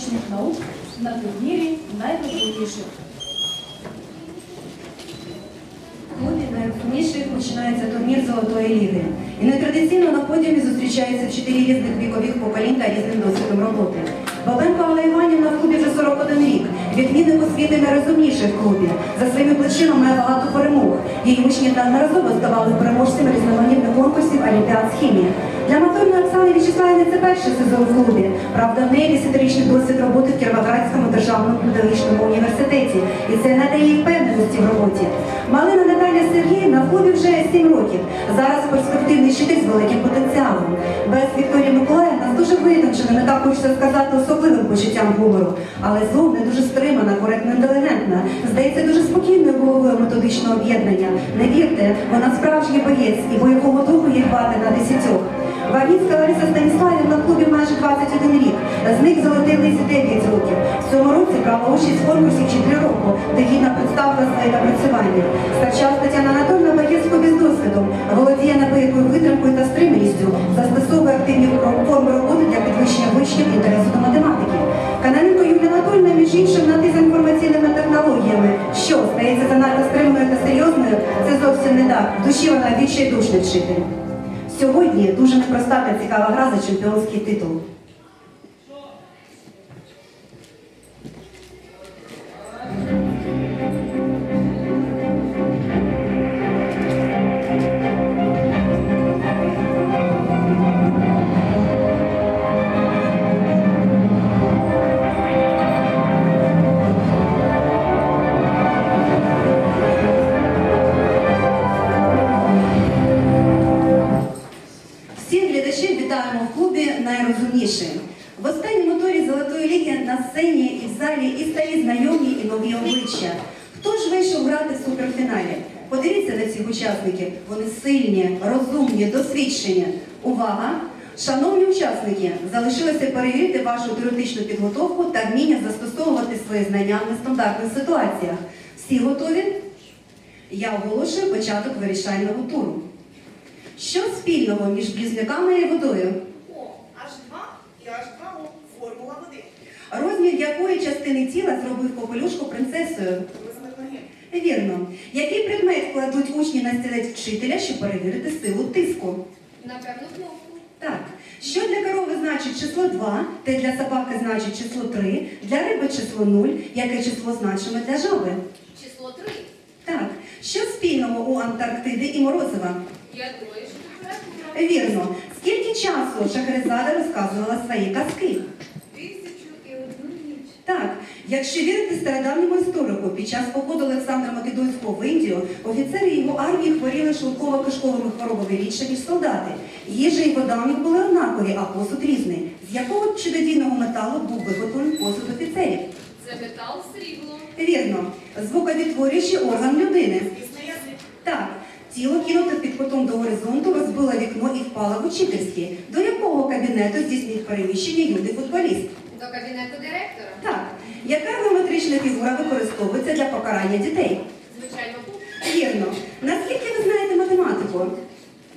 математичних наук на турнірі найважливіших. В клубі найрозумніших починається турнір Золотої ліги. І нетрадиційно на подіумі зустрічаються чотири різних вікових поколінь та різним досвідом роботи. Бабенко Алла Іванівна в клубі вже 41 рік. Відмінник освіти найрозумніший в клубі. За своїми плечима має багато перемог. Її учні неодноразово ставали переможцями різноманітних конкурсів Олімпіад з хімії. Для моторної Оксани Вячеславівни це перший сезон в клубі. Правда, в неї десятирічний досвід роботи в Кіровоградському державному педагогічному університеті. І це надає їй впевненості в роботі. Малина Наталія Сергіївна в клубі вже 7 років. Зараз перспективний вчитель з великим потенціалом. Без Вікторії Миколаївна з дуже витонченим, і так хочеться сказати, особливим почуттям гумору. Але зовні дуже стримана, коректно інтелігентна. Здається, дуже спокійною головою методичного об'єднання. Не вірте, вона справжній боєць і бойового духу їй хватить на десятьох. Вавінська Лариса Станіславівна в клубі майже 21 рік. З них золотий лисі 9 років. Цьому році брала участь в конкурсі 4 року, де гідно представила своє напрацювання. Старчала Тетяна Анатольовна боєць в клубі з досвідом, володіє напиякою витримкою та стриманістю, застосовує активні форми роботи для підвищення вищих інтересу до математики. Каноненко Юлія Анатольовна, між іншим, над із інформаційними технологіями. Що, стається занадто стриманою та серйозною, це зовсім не так. В душі вона відчайдушний вчитель. Сьогодні дуже непроста та цікава гра за чемпіонський титул. Глядачів в клубі найрозумніші. В останньому турі Золотої ліги на сцені і в залі і старі знайомі, і нові обличчя. Хто ж вийшов грати в суперфіналі? Подивіться на цих учасників. Вони сильні, розумні, досвідчені. Увага! Шановні учасники, залишилося перевірити вашу теоретичну підготовку та вміння застосовувати свої знання в нестандартних ситуаціях. Всі готові? Я оголошую початок вирішального туру. Що спільного між близнюками і водою? О, H2 і H2O – формула води. Розмір якої частини тіла зробив попелюшку принцесою? Вірно. Який предмет кладуть учні на стілець вчителя, щоб перевірити силу тиску? Напевно, кнопку. Так. Що для корови значить число 2, те для собаки значить число 3, для риби число 0, яке число значиме для жаби? Число 3. Так. Що спільного у Антарктиди і Морозова? Я думаю, що це. Вірно. Скільки часу Шахерезада розказувала свої казки? Тисячу і одну ніч. Так, якщо вірити стародавньому історику, під час походу Олександра Македонського в Індію офіцери його армії хворіли шлунково-кишковими хворобами рідше, ніж солдати. Їжа і вода у них були однакові, а посуд різний. З якого чудодійного металу був виготовлений посуд офіцерів? Це метал срібло. Вірно, звуковідтворюючий орган людини. Так, тіло кинуте під кутом до горизонту, розбило вікно і впало в учительський. До якого кабінету здійснив переміщення юний футболіст? До кабінету директора. Так, яка геометрична фігура використовується для покарання дітей? Звичайно. Вірно. Наскільки ви знаєте математику?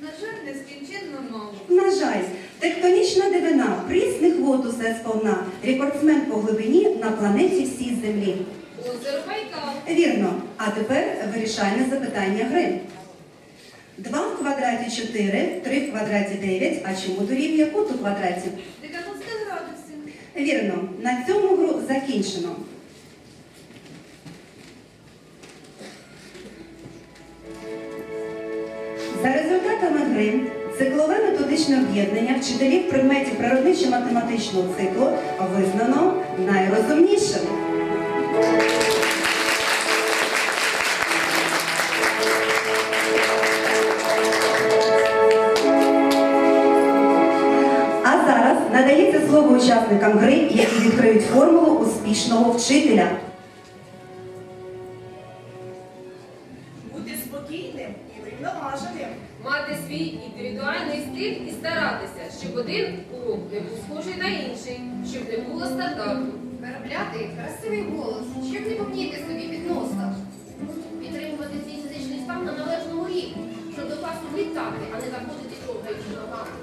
На жаль, нескінченно мало. На жаль, тектонічна дивина, прісних вод усе сповна, рекордсмен по глибині на планеті всій землі. Озеро Байкал. Вірно. А тепер вирішальне запитання гри. 2 в квадраті 4, 3 в квадраті 9, а чому дорівнює кут у квадраті? 90 градусів. Вірно, на цьому гру закінчено. За результатами гри циклове методичне об'єднання вчителів предметів природничо-математичного циклу визнано найрозумнішим. Надається слово учасникам гри, які відкриють формулу успішного вчителя. Бути спокійним і врівноваженим. Мати свій індивідуальний стиль і старатися, щоб один урок не був схожий на інший, щоб не було стандарту. Виробляти красивий голос, щоб не повніти собі під носа. Підтримувати свій фізичний стан на належному рівні, щоб до класу літати, а не заходити човгаючи ногами.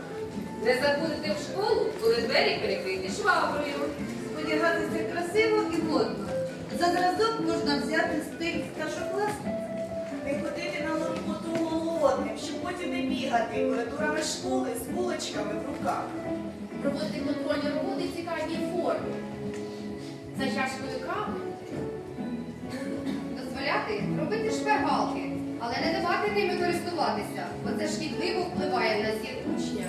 Не заходити в школу, коли двері перекриті шваброю. Сподягатися красиво і модно. За зразок можна взяти стиль старшокласниць. Не ходити на роботу голодним, щоб потім не бігати коридорами школи з булочками в руках. Проводити контрольні роботи в цікавій формі. За чашкою кави. Дозволяти робити шпаргалки, але не давати ними користуватися, бо це шкідливо впливає на зір учня.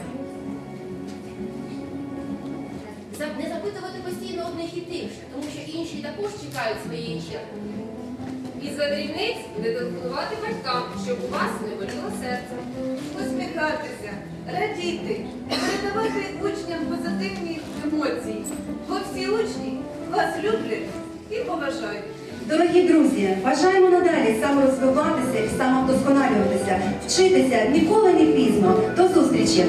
Не запитувати постійно одних і тих же, тому що інші також чекають своєї черги. І за дрібниць не телефонувати батькам, щоб у вас не боліло серце. Посміхатися, радіти, передавати учням позитивні емоції, бо всі учні вас люблять і поважають. Дорогі друзі, бажаємо надалі саморозвиватися і самовдосконалюватися, вчитися ніколи не пізно. До зустрічі!